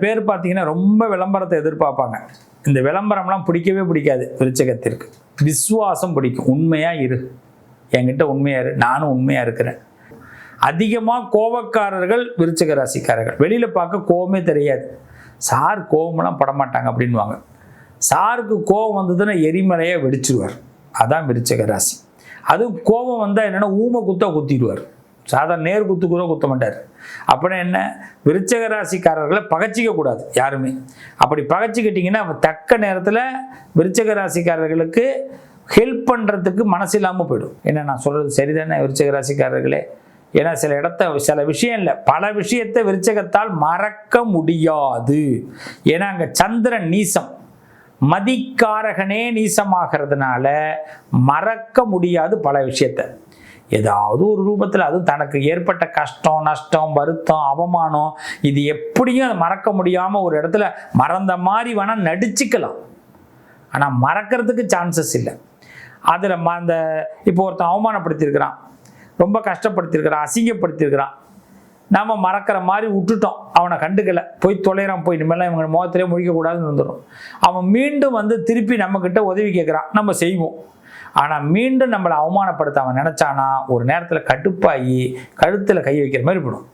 பேர் பார்த்தீங்கன்னா ரொம்ப விளம்பரத்தை எதிர்பார்ப்பாங்க. இந்த விளம்பரம்லாம் பிடிக்கவே பிடிக்காது விருச்சகத்திற்கு. விசுவாசம் பிடிக்கும். உண்மையாக இரு. என்கிட்ட உண்மையாக இரு. நானும் உண்மையாக இருக்கிறேன். அதிகமாக கோபக்காரர்கள் விருச்சக ராசிக்காரர்கள். வெளியில் பார்க்க கோபமே தெரியாது. சார் கோவமெல்லாம் படமாட்டாங்க அப்படின்வாங்க சாருக்கு கோபம் வந்ததுன்னா எரிமலையை வெடிச்சிருவார். அதான் விருச்சக ராசி. அதுவும் கோபம் வந்தால் என்னென்னா ஊமை குத்தா குத்திடுவார். சாதாரண நேர் குத்து கூட குத்த மாட்டார். அப்படின்னா என்ன? விருச்சக ராசிக்காரர்களை பகச்சிக்க கூடாது யாருமே. அப்படி பகச்சிக்கிட்டிங்கன்னா தக்க நேரத்தில் விருச்சக ராசிக்காரர்களுக்கு ஹெல்ப் பண்ணுறதுக்கு மனசு இல்லாமல் போயிடும். என்ன நான் சொல்கிறது சரிதானே விருச்சக ராசிக்காரர்களே? ஏன்னா சில இடத்த சில விஷயம் இல்லை. பல விஷயத்தை விருச்சகத்தால் மறக்க முடியாது. ஏன்னா அங்கே சந்திரன் நீசம் மதிக்காரகனே நீசமாகிறதுனால மறக்க முடியாது பல விஷயத்தை. ஏதாவது ஒரு ரூபத்தில் அது தனக்கு ஏற்பட்ட கஷ்டம் நஷ்டம் வருத்தம் அவமானம் இது எப்படியும் அதை மறக்க முடியாமல் ஒரு இடத்துல மறந்த மாதிரி வேணால் நடிச்சுக்கலாம். ஆனால் மறக்கிறதுக்கு சான்சஸ் இல்லை. அதில் ம அந்த இப்போ ஒருத்தன் அவமானப்படுத்தியிருக்கிறான். ரொம்ப கஷ்டப்படுத்தியிருக்கிறான் அசிங்கப்படுத்தியிருக்கிறான். நாம் மறக்கிற மாதிரி விட்டுட்டோம். அவனை கண்டுக்கலை. போய் தொலைகிறான் போய் இனிமேலாம் இவங்க முகத்திலே முழிக்கக்கூடாதுன்னு வந்துடும் அவன் மீண்டும் வந்து திருப்பி நம்மக்கிட்ட உதவி கேட்குறான். நம்ம செய்வோம். ஆனால் மீண்டும் நம்மளை அவமானப்படுத்த அவன் நினச்சானா ஒரு நேரத்தில் கடுப்பாகி கழுத்தில் கை வைக்கிற மாதிரி போடும்